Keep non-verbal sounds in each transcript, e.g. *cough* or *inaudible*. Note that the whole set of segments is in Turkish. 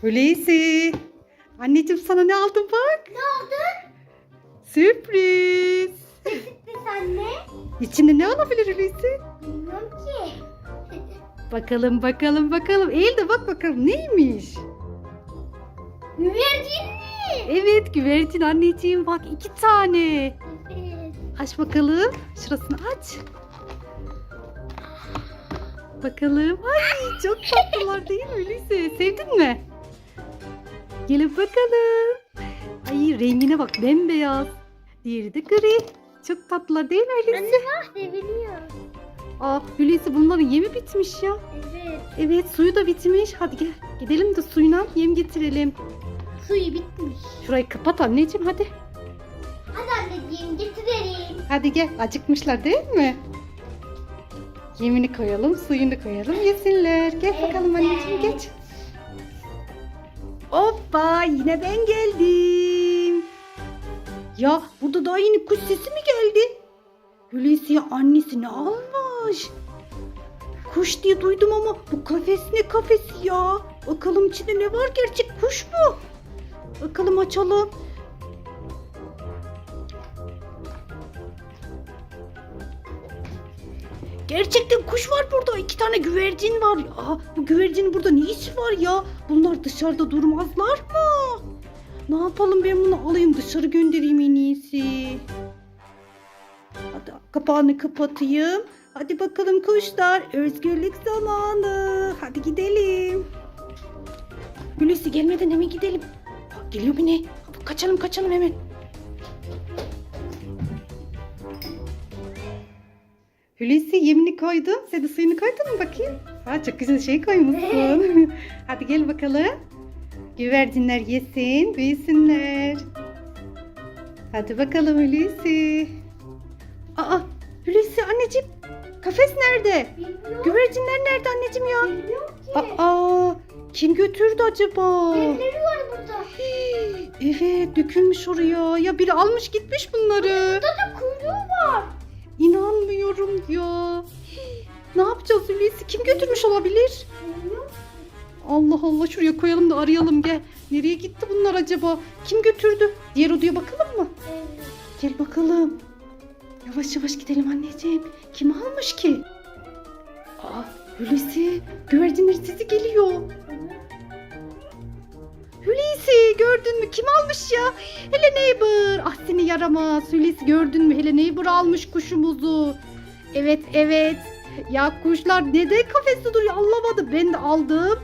Hulusi. Anneciğim sana ne aldım bak. Ne oldu? Sürpriz. Sürpriz anne. İçinde ne olabilir Hulusi? Bilmiyorum ki. Bakalım bakalım bakalım. De bak bakalım neymiş? Güvercin mi? Evet güvercin anneciğim bak iki tane. Evet. Aç bakalım. Şurasını aç. Bakalım. Ay çok tatlılar değil mi Hulusi? Sevdin mi? Gelin bakalım. Ay rengine bak bembeyaz. Diğeri de gri. Çok tatlılar değil mi Hulusi? Anne bak seviliyor. Aa Hulusi bunların yemi bitmiş ya. Evet. Evet suyu da bitmiş. Hadi gel gidelim de suyuna yem getirelim. Suyu bitmiş. Şurayı kapat anneciğim hadi. Hadi anneciğim getirelim. Hadi gel acıkmışlar değil mi? Yemini koyalım, suyunu koyalım, yesinler. Gel bakalım anneciğim geç. Hoppa yine ben geldim. Ya burada daha yeni kuş sesi mi geldi? Hulusi'ye annesini almış. Kuş diye duydum ama bu kafes ne kafesi ya? Bakalım içinde ne var gerçek kuş mu? Bakalım açalım. Gerçekten kuş var burada. İki tane güvercin var. Aa, bu güvercinin burada ne işi var ya? Bunlar dışarıda durmazlar mı? Ne yapalım ben bunu alayım dışarı göndereyim en iyisi. Hadi kapağını kapatayım. Hadi bakalım kuşlar. Özgürlük zamanı. Hadi gidelim. Hulusi gelmeden hemen gidelim. Geliyor mu ne? Kaçalım kaçalım hemen. Hulusi yemini koydum. Sen de suyunu koydun mu bakayım? Ha, çok güzel şey koymuşsun. *laughs* Hadi gel bakalım. Güvercinler yesin, büyüsünler. Hadi bakalım Hulusi. Aa, Hulusi anneciğim. Kafes nerede? Bilmiyorum. Güvercinler nerede anneciğim ya? Bilmiyorum ki. Aa, kim götürdü acaba? Birileri var burada. Hii, Evet, dökülmüş oraya. Ya biri almış gitmiş bunları. Burada da kuyruğu var. İnanmıyorum ya. Ne yapacağız Hulusi? Kim götürmüş olabilir? Allah Allah şuraya koyalım da arayalım gel. Nereye gitti bunlar acaba? Kim götürdü? Diğer odaya bakalım mı? Evet. Gel bakalım. Yavaş yavaş gidelim anneciğim. Kim almış ki? Aa Hulusi güvercinler sizi geliyor. Hulusi gördün mü kim almış ya? Hele Neighbor. Ah seni yaramaz. Hulusi gördün mü? Hele Neighbor almış kuşumuzu. Evet evet. Ya kuşlar neden kafeste duruyor anlamadım. Ben de aldım.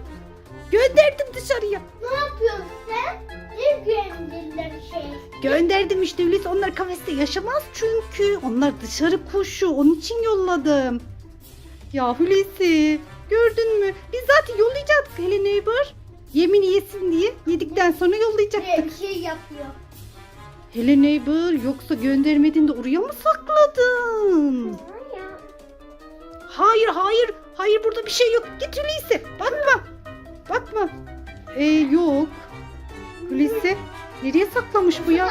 Gönderdim dışarıya. Ne yapıyorsun sen? Ne güvenlikleri şey? Gönderdim işte Hulusi. Onlar kafeste yaşamaz çünkü. Onlar dışarı kuşu. Onun için yolladım. Ya Hulusi gördün mü? Biz zaten yollayacaktık hele Neighbor. Yemini yesin diye yedikten sonra yollayacaktık. Bir şey yapıyor. Hele Neighbor yoksa göndermedin de oraya mı sakladın? Hayır hayır. Hayır burada bir şey yok. Git Hulusi. Bakma. Bakma. Ee, yok. Hulusi nereye saklamış bu ya?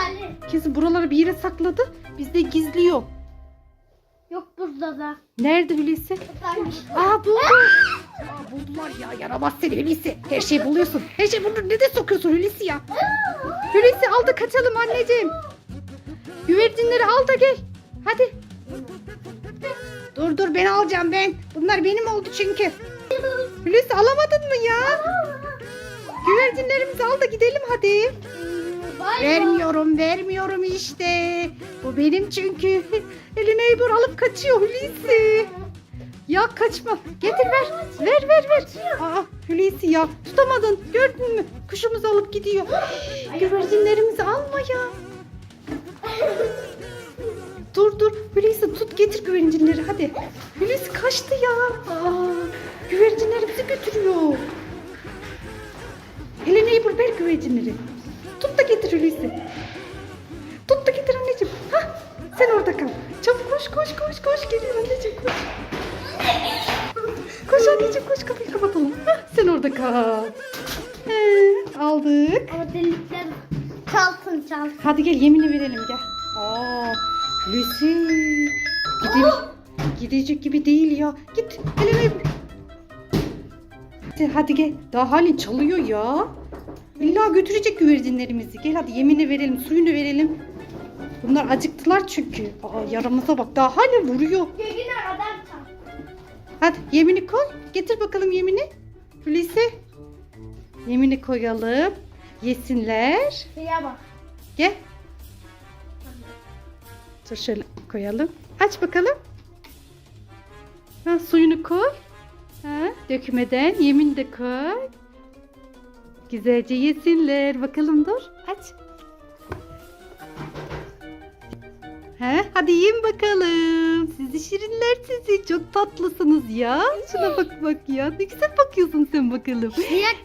Kesin buraları bir yere sakladı. Bizde gizliyor. Yok burada da. Nerede Hulusi? Aa buldu. Aa, buldular ya. Yaramaz seni Hulusi. Her şeyi buluyorsun. Her şeyi bulur. Neden sokuyorsun Hulusi ya? Hulusi al da kaçalım anneciğim. Güvercinleri al da gel. Hadi. Dur dur ben alacağım ben. Bunlar benim oldu çünkü. Hulusi alamadın mı ya? Güvercinlerimizi al da gidelim hadi. Vermiyorum, vermiyorum işte. Bu benim çünkü. *laughs* Eli neighbor alıp kaçıyor Hulusi. Ya kaçma. Getir ver. Ver ver ver. Aa Hulusi ya. Tutamadın. Gördün mü? Kuşumuzu alıp gidiyor. *gasps* Güvercinlerimizi alma ya. Dur dur. Hulusi tut getir güvercinleri hadi. Hulusi kaçtı ya. Aa, güvercinlerimizi götürüyor. Eli neighbor ver güvercinleri. Tut da getir Hulusi. Tut da getir anneciğim. Hah, sen orada kal. Çabuk koş koş koş koş. Geliyor anneciğim koş. Koş anneciğim koş kapıyı kapatalım. Hah, sen orada kal. He, aldık. Ama delikler çalsın çalsın. Hadi gel yemini verelim gel. Aa, Hulusi. Gide gidecek gibi değil ya. Git. Hele Hadi gel. Daha hali çalıyor ya. İlla götürecek güvercinlerimizi. Gel hadi yemini verelim, suyunu verelim. Bunlar acıktılar çünkü. Aa, yaramıza bak daha hala vuruyor. Kadar tak. Hadi yemini koy. Getir bakalım yemini. Hulusi. Yemini koyalım. Yesinler. Şuraya bak. Gel. Dur şöyle koyalım. Aç bakalım. Ha, suyunu koy. Ha, dökmeden yemin de koy. Güzelce yesinler. Bakalım dur. Aç. He, hadi yiyin bakalım. Sizi şirinler sizi. Çok tatlısınız ya. Şuna bak bak ya. Ne güzel bakıyorsun sen bakalım.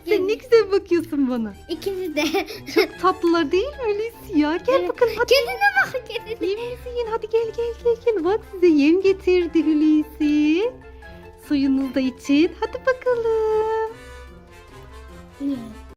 Sen ne güzel bakıyorsun bana. İkisi de. Çok tatlılar değil mi öyleyse ya? Gel Evet. bakalım hadi. Kendine bak kendine. Yeminizi yiyin. Hadi gel gel gel gel. Bak size yem getirdi Hulusi. Suyunuzu da için. Hadi bakalım.